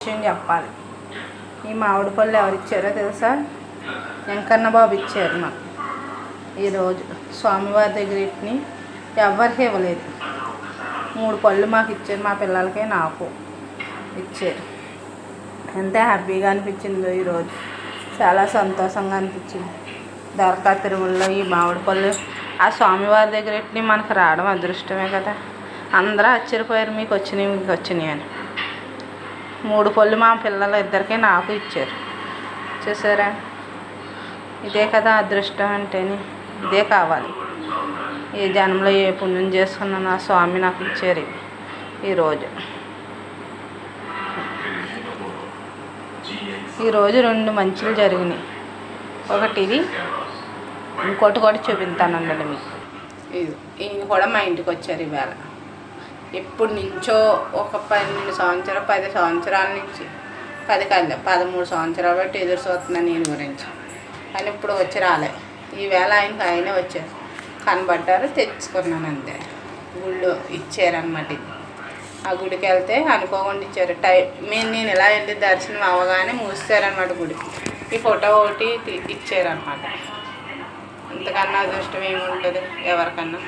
విషయం చెప్పాలి. ఈ మామిడి పళ్ళు ఎవరు ఇచ్చారో తెలుసా? వెంకన్న బాబు ఇచ్చారు మాకు. ఈరోజు స్వామివారి దగ్గర ఇట్ని ఎవరికి ఇవ్వలేదు. మూడు పళ్ళు మాకు ఇచ్చారు మా పిల్లలకి నాకు ఇచ్చారు. ఎంత హ్యాపీగా అనిపించిందో ఈరోజు చాలా సంతోషంగా అనిపించింది. దొరకా తిరుమలలో ఈ మామిడి పళ్ళు ఆ స్వామివారి దగ్గర ఇట్ని మనకు రావడం అదృష్టమే కదా. అందరూ ఆశ్చర్యపోయారు మీకు వచ్చినాయి మీకు వచ్చినాయి అని. మూడు పళ్ళు మా పిల్లల ఇద్దరికి నాకు ఇచ్చారు. చూసారా? ఇదే కదా అదృష్టం అంటేని ఇదే కావాలి. ఈ జన్మలో ఏ పుణ్యం చేసుకున్న నా స్వామి నాకు ఇచ్చారు ఈరోజు ఈరోజు రెండు మంచిలు జరిగినాయి. ఒకటి ఇది ఇంకోటి కూడా చూపిస్తానండి మీకు. ఇది ఈయన కూడా మా ఇంటికి వచ్చారు ఈవేళ ఎప్పుడు నుంచో ఒక పన్నెండు సంవత్సరాలు పది సంవత్సరాల నుంచి పది కాదు పదమూడు సంవత్సరాలు బట్టి ఎదురు చూస్తున్నాను నేను గురించి. కానీ ఇప్పుడు వచ్చి రాలే. ఈవేళ ఆయనకి ఆయనే వచ్చారు. కనబడ్డారు తెచ్చుకున్నాను అంతే. గుళ్ళో ఇచ్చారనమాట ఇది. ఆ గుడికి వెళ్తే అనుకోకుండా ఇచ్చారు. టైం మేము నేను ఇలా వెళ్ళి దర్శనం అవ్వగానే మూసారనమాట గుడి. ఈ ఫోటో ఒకటి ఇచ్చారనమాట అంతకన్నా అదృష్టం ఏముంటుంది? ఎవరికన్నా.